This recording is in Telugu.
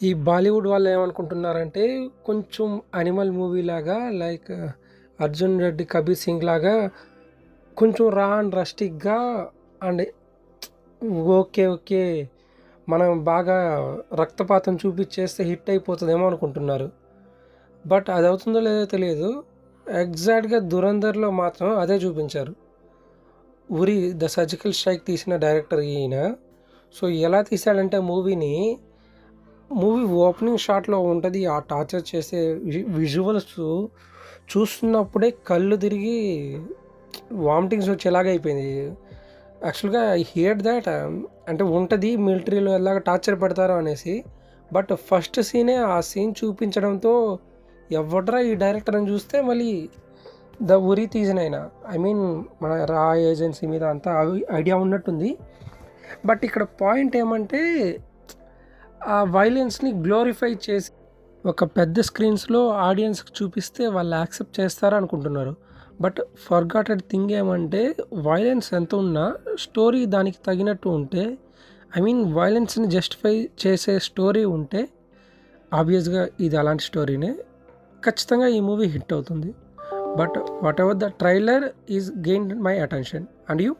ఈ బాలీవుడ్ వాళ్ళు ఏమనుకుంటున్నారంటే కొంచెం అనిమల్ మూవీ లాగా లైక్ uh, అర్జున్ రెడ్డి కబీర్ సింగ్ లాగా కొంచెం రా అండ్ రస్టిక్గా అండ్ ఓకే ఓకే మనం బాగా రక్తపాతం చూపించేస్తే హిట్ అయిపోతుందేమో అనుకుంటున్నారు. బట్ అది అవుతుందో లేదో తెలియదు. ఎగ్జాక్ట్గా దురంధర్లో మాత్రం అదే చూపించారు. ఉరి ద సర్జికల్ స్ట్రైక్ తీసిన డైరెక్టర్ ఈయన. సో ఎలా తీశాడంటే మూవీని మూవీ ఓపెనింగ్ షాట్లో ఉంటుంది ఆ టార్చర్ చేసే విజువల్స్ చూస్తున్నప్పుడే కళ్ళు తిరిగి వామిటింగ్స్ వచ్చేలాగా అయిపోయింది. యాక్చువల్గా ఐ హియర్ దాట్ అంటే ఉంటుంది మిలిటరీలో ఎలాగ టార్చర్ పెడతారో అనేసి బట్ ఫస్ట్ సీనే ఆ సీన్ చూపించడంతో ఎవడ్రా ఈ డైరెక్టర్ అని చూస్తే మళ్ళీ ద ఉరి తీజన్ ఆయన. ఐ మీన్ మన రా ఏజెన్సీ మీద అంతా ఐడియా ఉన్నట్టుంది. బట్ ఇక్కడ పాయింట్ ఏమంటే ఆ వైలెన్స్ని గ్లోరిఫై చేసి ఒక పెద్ద స్క్రీన్స్లో ఆడియన్స్కి చూపిస్తే వాళ్ళు యాక్సెప్ట్ చేస్తారా అనుకుంటున్నారు. బట్ ఫర్గాటెడ్ థింగ్ ఏమంటే వైలెన్స్ ఎంత ఉన్నా స్టోరీ దానికి తగినట్టు ఉంటే ఐ మీన్ వైలెన్స్ని జస్టిఫై చేసే స్టోరీ ఉంటే ఆబ్వియస్గా ఇది అలాంటి స్టోరీనే ఖచ్చితంగా ఈ మూవీ హిట్ అవుతుంది. But whatever the trailer is gain my attention and you